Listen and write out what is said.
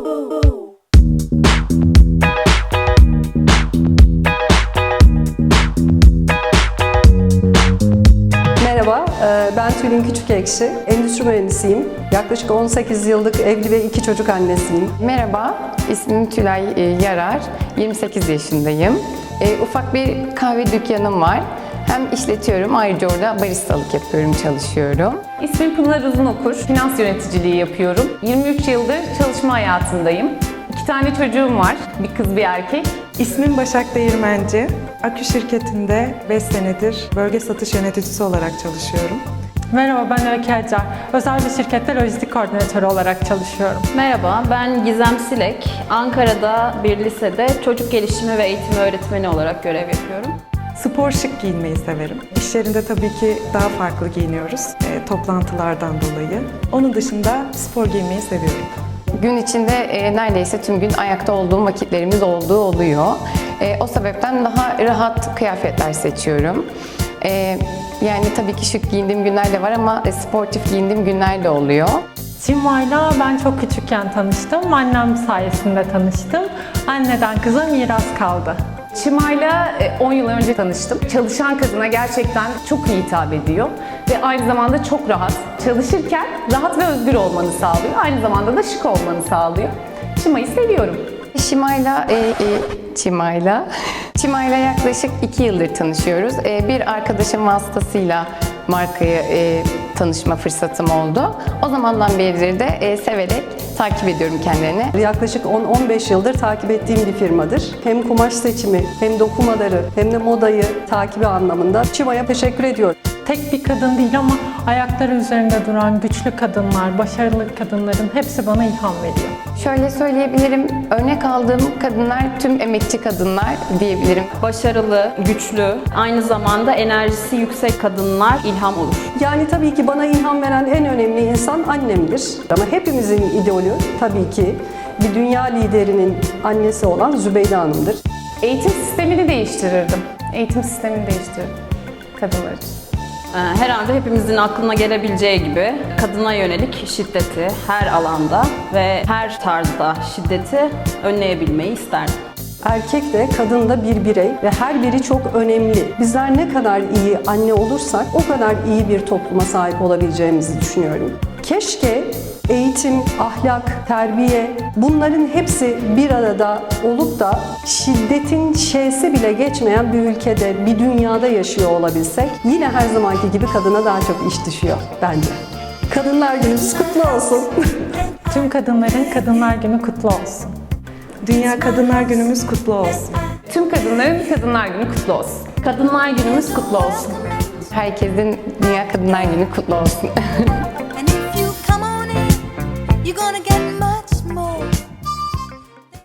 Merhaba, e, ben Tülin Küçükekşi. Endüstri mühendisiyim. Yaklaşık 18 yıllık evli ve iki çocuk annesiyim. Merhaba, ismim Tülay e, Yarar, 28 yaşındayım. E, Ufak bir kahve dükkanım var. Hem işletiyorum, ayrıca orada baristalık yapıyorum, çalışıyorum. İsmim Pınar Uzunokur. Finans yöneticiliği yapıyorum. 23 yıldır çalışma hayatındayım. İki tane çocuğum var. Bir kız bir erkek. İsmim Başak Değirmenci. Akü şirketinde 5 senedir bölge satış yöneticisi olarak çalışıyorum. Merhaba ben Öykü Acar. Özel bir şirkette lojistik koordinatörü olarak çalışıyorum. Merhaba, ben Gizem Silek. Ankara'da bir lisede çocuk gelişimi ve eğitimi öğretmeni olarak görev yapıyorum. Spor şık giyinmeyi severim. İş yerinde tabii ki daha farklı giyiniyoruz e, toplantılardan dolayı. Onun dışında spor giymeyi seviyorum. Gün içinde e, neredeyse tüm gün ayakta olduğum vakitlerimiz olduğu oluyor. E, o sebepten daha rahat kıyafetler seçiyorum. E, yani tabii ki şık giyindiğim günler de var ama e, sportif giyindiğim günler de oluyor. Simva'yla ben çok küçükken tanıştım. Annem sayesinde tanıştım. Anneden kıza miras kaldı. Şimay'la e, 10 yıl önce tanıştım. Çalışan kadına gerçekten çok iyi hitap ediyor. Ve aynı zamanda çok rahat. Çalışırken rahat ve özgür olmanı sağlıyor. Aynı zamanda da şık olmanı sağlıyor. Şimay'ı seviyorum. Şimayla, e, e, Çimayla, Çimayla yaklaşık iki yıldır tanışıyoruz. E, bir arkadaşım vasıtasıyla markayı e, tanışma fırsatım oldu. O zamandan beridir de e, severek takip ediyorum kendilerini. Yaklaşık 10-15 yıldır takip ettiğim bir firmadır. Hem kumaş seçimi, hem dokumaları, hem de modayı takibi anlamında Çiva'ya teşekkür ediyorum. Tek bir kadın değil ama ayakları üzerinde duran güçlü kadınlar, başarılı kadınların hepsi bana ilham veriyor. Şöyle söyleyebilirim, örnek aldığım kadınlar tüm emekçi kadınlar diyebilirim. Başarılı, güçlü, aynı zamanda enerjisi yüksek kadınlar ilham olur. Yani tabii ki bana ilham veren en önemli insan annemdir. Ama hepimizin idolü tabii ki bir dünya liderinin annesi olan Zübeyde Hanım'dır. Eğitim sistemini değiştirirdim. Eğitim sistemini değiştirirdim kadınlar için. Ee, Herhalde hepimizin aklına gelebileceği gibi kadına yönelik şiddeti her alanda ve her tarzda şiddeti önleyebilmeyi isterdim. Erkek de kadın da bir birey ve her biri çok önemli. Bizler ne kadar iyi anne olursak o kadar iyi bir topluma sahip olabileceğimizi düşünüyorum. Keşke eğitim, ahlak, terbiye bunların hepsi bir arada olup da şiddetin şeysi bile geçmeyen bir ülkede, bir dünyada yaşıyor olabilsek yine her zamanki gibi kadına daha çok iş düşüyor bence. Kadınlar Günümüz kutlu olsun. Tüm kadınların Kadınlar Günü kutlu olsun. Dünya Kadınlar Günümüz kutlu olsun. Tüm kadınların Kadınlar Günü kutlu olsun. Kadınlar günümüz kutlu olsun. Herkesin Dünya Kadınlar Günü kutlu olsun.